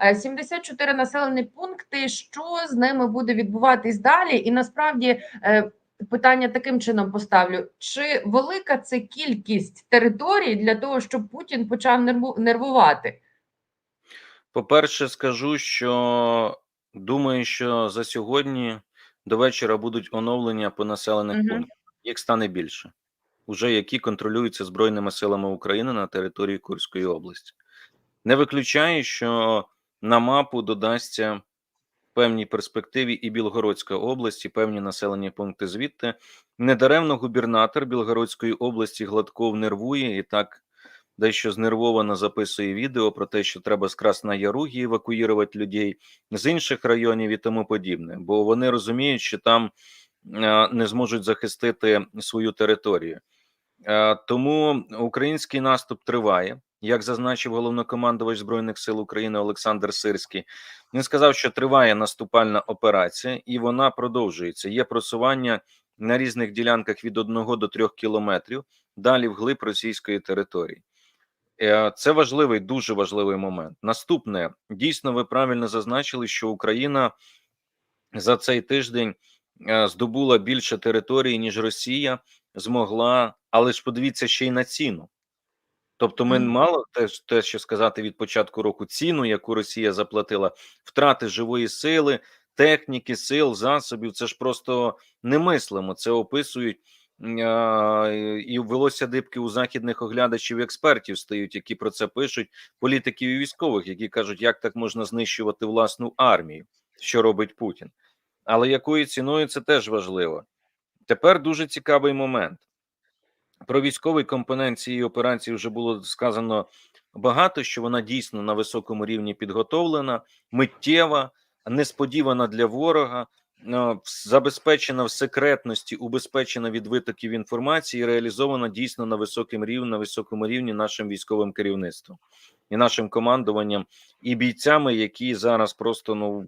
Е, 74 населені пункти. Що з ними буде відбуватись далі? І насправді е, питання таким чином поставлю: чи велика це кількість територій для того, щоб Путін почав нерву- нервувати? По-перше, скажу, що думаю, що за сьогодні до вечора будуть оновлення по населених Мгм. пунктах. Їх стане більше, уже які контролюються Збройними силами України на території Курської області. Не виключаю, що на мапу додасться певній перспективі і Білгородська область, і певні населені пункти звідти. Недаремно губернатор Білгородської області Гладков нервує і так дещо знервовано записує відео про те, що треба з Красної Яруги евакуювати людей з інших районів і тому подібне, бо вони розуміють, що там е, не зможуть захистити свою територію. Е, Тому український наступ триває. Як зазначив головнокомандувач збройних сил України Олександр Сирський, він сказав, що триває наступальна операція, і вона продовжується. Є просування на різних ділянках від 1 до 3 кілометрів далі вглиб російської території. Е, Це важливий, дуже важливий момент. Наступне дійсно, ви правильно зазначили, що Україна за цей тиждень е, здобула більше території, ніж Росія змогла, але ж подивіться ще й на ціну. Тобто, ми мало те, те, що сказати від початку року, ціну, яку Росія заплатила, втрати живої сили, техніки, сил, засобів. Це ж просто немислимо. Це описують а, і велося дибки у західних оглядачів і експертів стають, які про це пишуть, політиків і військових, які кажуть, як так можна знищувати власну армію, що робить Путін. Але якою ціною це теж важливо. Тепер дуже цікавий момент. Про військовий компонент цієї операції вже було сказано багато, що вона дійсно на високому рівні підготовлена, миттєва, несподівана для ворога, е, забезпечена в секретності, убезпечена від витоків інформації, реалізована дійсно на високому рівні, на високому рівні нашим військовим керівництвом і нашим командуванням, і бійцями, які зараз просто ну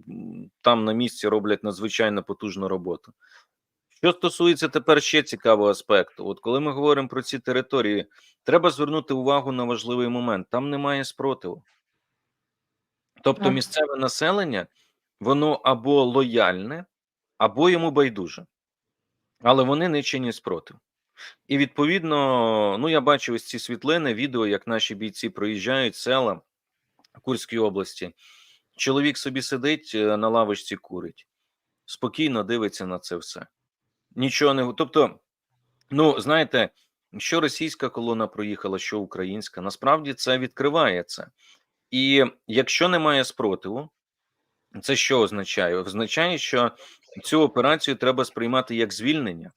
там на місці роблять надзвичайно потужну роботу. Що стосується тепер ще цікавого аспекту, от коли ми говоримо про ці території, треба звернути увагу на важливий момент: там немає спротиву. Тобто, місцеве населення, воно або лояльне, або йому байдуже, але вони не чинять спротив. І відповідно, ну я бачив ось ці світлини, відео, як наші бійці проїжджають села Курської області. Чоловік собі сидить е, на лавочці, курить, спокійно дивиться на це все. Нічого не тобто, ну знаєте, що російська колона проїхала, що українська, насправді це відкриває це. І якщо немає спротиву, це що означає? Означає, що цю операцію треба сприймати як звільнення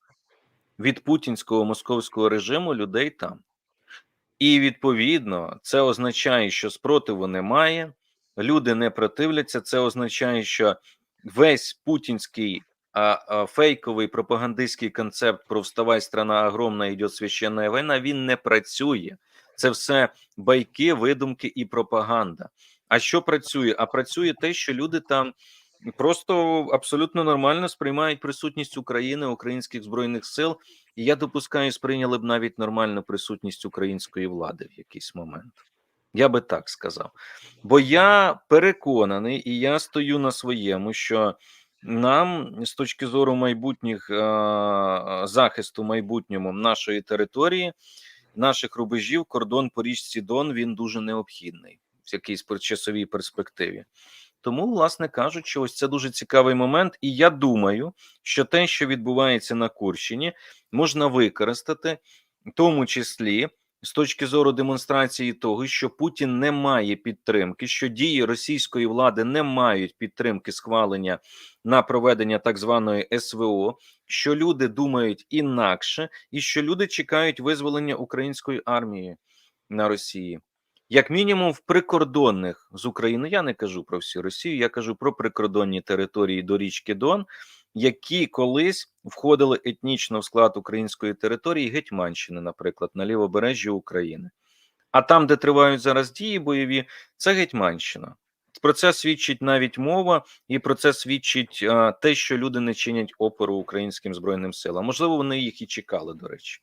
від путінського московського режиму людей там. І відповідно це означає, що спротиву немає, люди не противляться. Це означає, що весь путінський а, фейковий пропагандистський концепт про вставай, страна огромна, йде священна війна, він не працює. Це все байки, видумки і пропаганда. А що працює? А працює те, що люди там просто абсолютно нормально сприймають присутність України, українських збройних сил, і я допускаю, сприйняли б навіть нормальну присутність української влади в якийсь момент. Я би так сказав. Бо я переконаний, і я стою на своєму, що нам з точки зору майбутніх захисту майбутньому нашої території, наших рубежів, кордон по річці Дон він дуже необхідний в якійсь часовій перспективі. Тому, власне кажучи, ось це дуже цікавий момент, і я думаю, що те, що відбувається на Курщині, можна використати, в тому числі з точки зору демонстрації того, що Путін не має підтримки, що дії російської влади не мають підтримки схвалення на проведення так званої СВО, що люди думають інакше, і що люди чекають визволення української армії на Росії. Як мінімум, в прикордонних з України, я не кажу про всю Росію, я кажу про прикордонні території до річки Дон, які колись входили етнічно в склад української території Гетьманщини, наприклад, на лівобережжі України. А там, де тривають зараз дії бойові, це Гетьманщина. Про це свідчить навіть мова, і про це свідчить а, те, що люди не чинять опору українським збройним силам. Можливо, вони їх і чекали, до речі.